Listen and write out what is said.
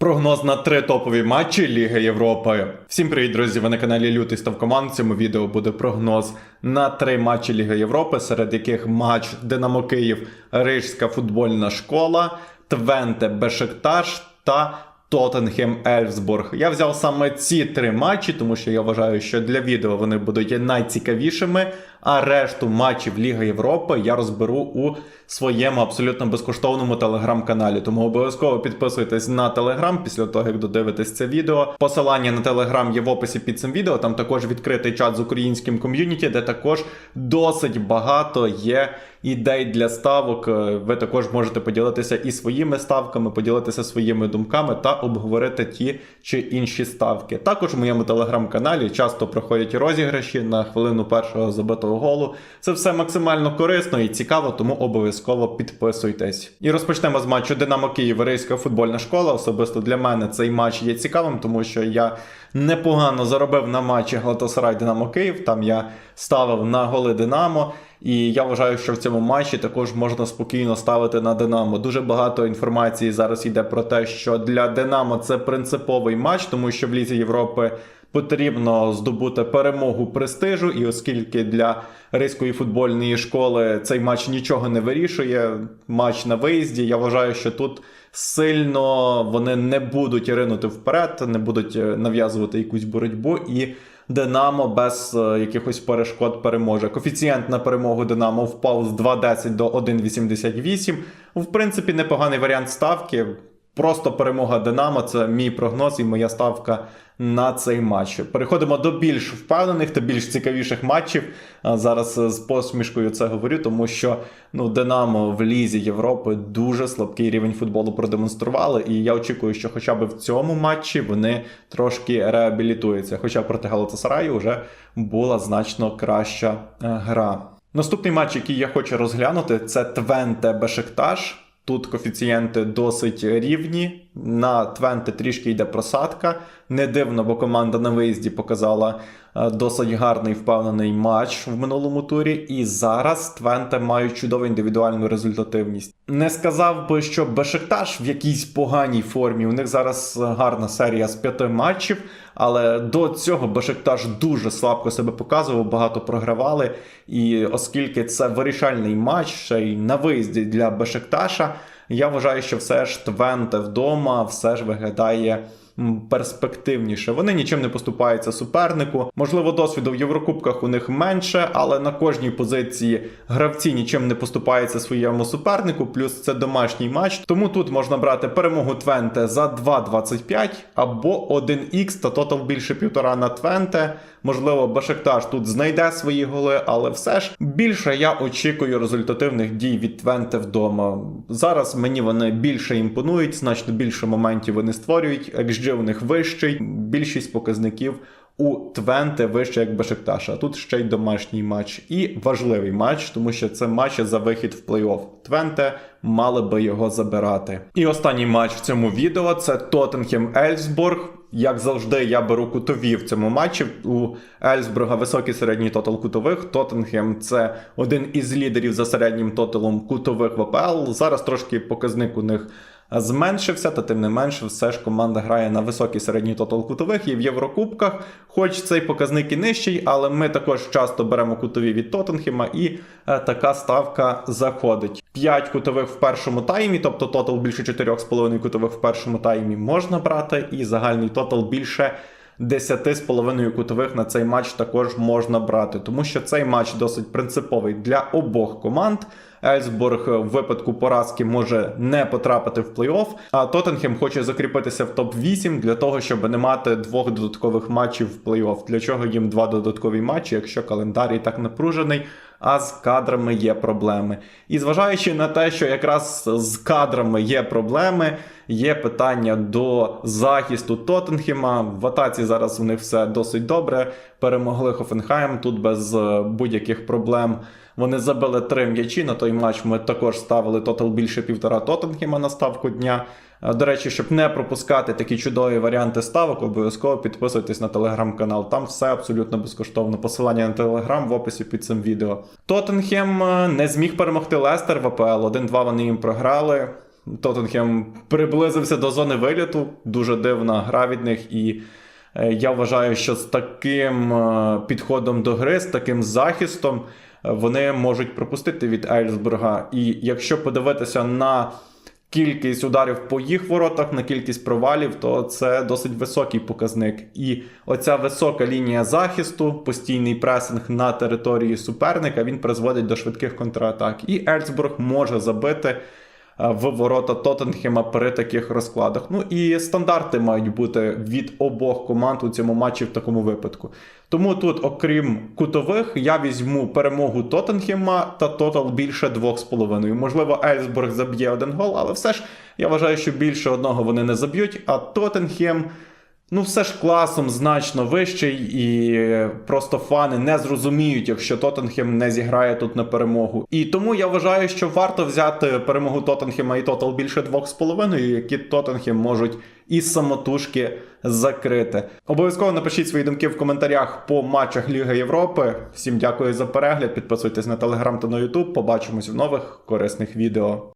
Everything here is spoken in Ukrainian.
Прогноз на три топові матчі Ліги Європи. Всім привіт, друзі! Ви на каналі Лютий Став Команд. В цьому відео буде прогноз на три матчі Ліги Європи, серед яких матч Динамо Київ, Рижська футбольна школа, Твенте Бешикташ та Тоттенхем Ельфсбург. Я взяв саме ці три матчі, тому що я вважаю, що для відео вони будуть найцікавішими. А решту матчів Ліги Європи я розберу у своєму абсолютно безкоштовному телеграм-каналі. Тому обов'язково підписуйтесь на телеграм після того, як додивитесь це відео. Посилання на телеграм є в описі під цим відео. Там також відкритий чат з українським ком'юніті, де також досить багато є ідей для ставок. Е, Ви також можете поділитися і своїми ставками, поділитися своїми думками та обговорити ті чи інші ставки. Також в моєму телеграм-каналі часто проходять розіграші на хвилину першого забитого голу. Це все максимально корисно і цікаво, тому обов'язково підписуйтесь. І розпочнемо з матчу Динамо Київ Рейська футбольна школа. Особисто для мене цей матч є цікавим, тому що я непогано заробив на матчі Галатасарай Динамо Київ. Там я ставив на голи Динамо. І я вважаю, що в цьому матчі також можна спокійно ставити на Динамо. Дуже багато інформації зараз йде про те, що для Динамо це принциповий матч, тому що в Лізі Європи потрібно здобути перемогу престижу. І оскільки для Ризької футбольної школи цей матч нічого не вирішує, матч на виїзді, я вважаю, що тут сильно вони не будуть ринути вперед, не будуть е, нав'язувати якусь боротьбу і. Динамо без е, якихось перешкод переможе. Коефіцієнт на перемогу Динамо впав з 2,10 до 1,88. В принципі, непоганий варіант ставки. Просто перемога Динамо це мій прогноз і моя ставка на цей матч. Переходимо до більш впевнених та більш цікавіших матчів. Зараз з посмішкою це говорю, тому що ну, Динамо в Лізі Європи дуже слабкий рівень футболу продемонстрували. І я очікую, що хоча б в цьому матчі вони трошки реабілітуються. Хоча проти Галатасараю вже була значно краща е, гра. Наступний матч, який я хочу розглянути, це Твенте Бешикташ. Тут коефіцієнти досить рівні. На Твенте трішки йде просадка. Не дивно, бо команда на виїзді показала е, досить гарний впевнений матч в минулому турі. І зараз Твенте мають чудову індивідуальну результативність. Не сказав би, що Бешикташ в якійсь поганій формі. У них зараз гарна серія з п'яти матчів. Але до цього Бешикташ дуже слабко себе показував, багато програвали. І оскільки це вирішальний матч, ще й на виїзді для Бешикташа, я вважаю, що все ж Твенте вдома все ж виглядає перспективніше. Вони нічим не поступаються супернику. Можливо, досвіду в Єврокубках у них менше, але на кожній позиції гравці нічим не поступаються своєму супернику. Плюс це домашній матч. Тому тут можна брати перемогу Твенте за 2,25 або 1х та тотал більше півтора на Твенте. Можливо, Башикташ тут знайде свої голи, але все ж більше я очікую результативних дій від Твенте вдома. Зараз мені вони більше імпонують, значно більше моментів вони створюють. XG у них вищий, більшість показників. У Твенте вище як Бешикташа. Тут ще й домашній матч. І важливий матч, тому що це матч за вихід в плей-офф. Твенте мали би його забирати. І останній матч в цьому відео це Тоттенхем Ельсбург. Як завжди, я беру кутові в цьому матчі. У Ельсбурга високий середній тотал кутових. Тоттенхем це один із лідерів за середнім тоталом кутових в АПЛ. Зараз трошки показник у них зменшився, та тим не менше, все ж команда грає на високій середній тотал кутових і в Єврокубках. Хоч цей показник і нижчий, але ми також часто беремо кутові від Тоттенхема, і е, така ставка заходить. 5 кутових в першому таймі, тобто тотал більше 4,5 кутових в першому таймі можна брати, і загальний тотал більше 10,5 кутових на цей матч також можна брати, тому що цей матч досить принциповий для обох команд. Ельсбург в випадку поразки може не потрапити в плей-офф, а Тоттенхем хоче закріпитися в топ-8 для того, щоб не мати двох додаткових матчів в плей-офф. Для чого їм два додаткові матчі, якщо календар і так напружений. А з кадрами є проблеми. І зважаючи на те, що якраз з кадрами є проблеми, є питання до захисту Тоттенхема. В атаці зараз у них все досить добре. Перемогли Хофенхайм тут без е, будь-яких проблем. Вони забили три м'ячі на той матч. Ми також ставили тотал більше півтора Тоттенхема на ставку дня. Е, До речі, щоб не пропускати такі чудові варіанти ставок, обов'язково підписуйтесь на телеграм-канал. Там все абсолютно безкоштовно. Посилання на телеграм в описі під цим відео. Тоттенхем е, не зміг перемогти Лестер в АПЛ. 1-2 вони їм програли. Тоттенхем приблизився до зони виліту. Дуже дивна гра від них. І е, я вважаю, що з таким підходом до гри, з таким захистом, вони можуть пропустити від Ельсбурга. І якщо подивитися на кількість ударів по їх воротах, на кількість провалів, то це досить високий показник. І оця висока лінія захисту, постійний пресинг на території суперника, він призводить до швидких контратак. І Ельсбург може забити в ворота Тоттенхема при таких розкладах. Ну і стандарти мають бути від обох команд у цьому матчі в такому випадку. Тому тут, окрім кутових, я візьму перемогу Тоттенхема та тотал більше 2,5. Можливо, Ельсбург заб'є один гол, але все ж я вважаю, що більше одного вони не заб'ють, а Тоттенхем. Ну, все ж класом значно вищий, і просто фани не зрозуміють, якщо Тоттенхем не зіграє тут на перемогу. І тому я вважаю, що варто взяти перемогу Тоттенхема і тотал більше 2,5, які Тоттенхем можуть із самотужки закрити. Обов'язково напишіть свої думки в коментарях по матчах Ліги Європи. Всім дякую за перегляд. Підписуйтесь на телеграм та на Ютуб. Побачимось в нових корисних відео.